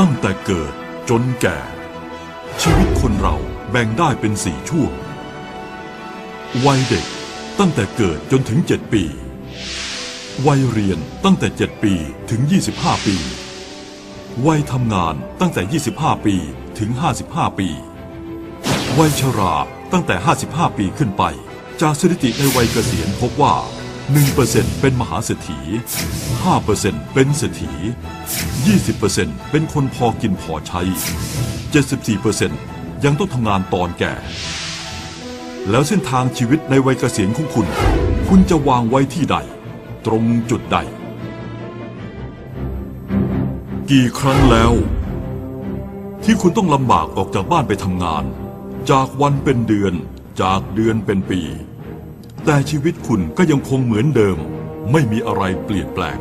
ั้งแต่เกิดจนแก่ ชีวิตคนเราแบ่งได้เป็นสี่ช่วง วัยเด็กตั้งแต่เกิดจนถึง7ปี วัยเรียนตั้งแต่7ปีถึง25ปี วัยทำงานตั้งแต่25ปีถึง55ปี วัยชราตั้งแต่55ปีขึ้นไป จากสถิติในวัยเกษียณพบว่า 1%เป็นมหาเศรษฐี 5%เป็นเศรษฐี 20%เป็นคนพอกินพอใช้ 74%ยังต้องทำงานตอนแก่ แล้วเส้นทางชีวิตในวัยเกษียณของคุณ คุณจะวางไว้ที่ใด ตรงจุดใด กี่ครั้งแล้ว ที่คุณต้องลำบากออกจากบ้านไปทำงาน จากวันเป็นเดือน จากเดือนเป็นปี แต่ชีวิตคุณก็ยังคงเหมือนเดิม ไม่มีอะไรเปลี่ยนแปลง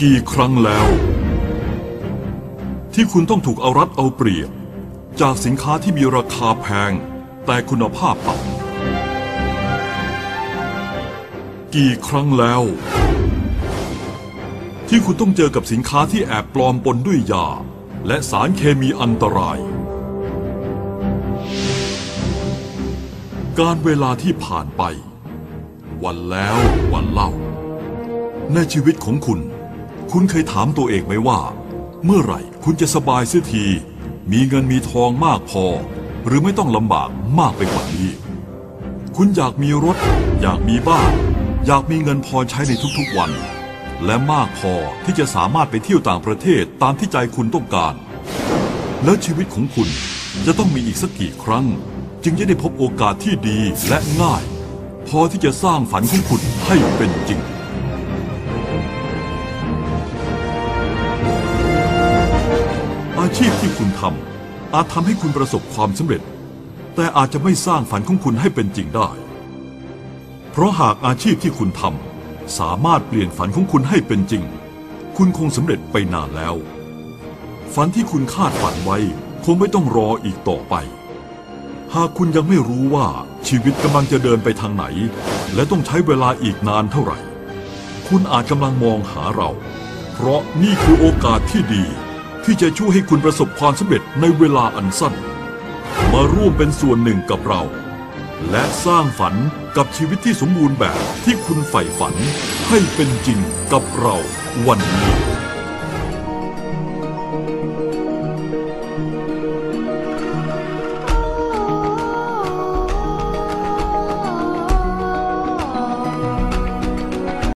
กี่ครั้งแล้ว ที่คุณต้องถูกเอารัดเอาเปรียบ จากสินค้าที่มีราคาแพง แต่คุณภาพต่ำกี่ครั้งแล้ว ที่คุณต้องเจอกับสินค้าที่แอบปลอมปนด้วยยาและสารเคมีอันตราย การเวลาที่ผ่านไป วันแล้ววันเล่า ในชีวิตของคุณ คุณเคยถามตัวเองไหมว่า เมื่อไหร่คุณจะสบายเสียที มีเงินมีทองมากพอ หรือไม่ต้องลำบากมากไปกว่านี้ คุณอยากมีรถ อยากมีบ้าน อยากมีเงินพอใช้ในทุกๆวัน และมากพอที่จะสามารถไปเที่ยวต่างประเทศตามที่ใจคุณต้องการ แล้วชีวิตของคุณจะต้องมีอีกสักกี่ครั้ง จึงจะได้พบโอกาสที่ดีและง่าย พอที่จะสร้างฝันของคุณให้เป็นจริง อาชีพที่คุณทำอาจทำให้คุณประสบความสำเร็จ แต่อาจจะไม่สร้างฝันของคุณให้เป็นจริงได้ เพราะหากอาชีพที่คุณทำสามารถเปลี่ยนฝันของคุณให้เป็นจริง คุณคงสำเร็จไปนานแล้ว ฝันที่คุณคาดฝันไว้คงไม่ต้องรออีกต่อไป หากคุณยังไม่รู้ว่าชีวิตกำลังจะเดินไปทางไหน และต้องใช้เวลาอีกนานเท่าไหร่ คุณอาจกำลังมองหาเรา เพราะนี่คือโอกาสที่ดี ที่จะช่วยให้คุณประสบความสำเร็จในเวลาอันสั้น มาร่วมเป็นส่วนหนึ่งกับเรา และสร้างฝันกับชีวิตที่สมบูรณ์แบบที่คุณใฝ่ฝัน ให้เป็นจริงกับเราวันนี้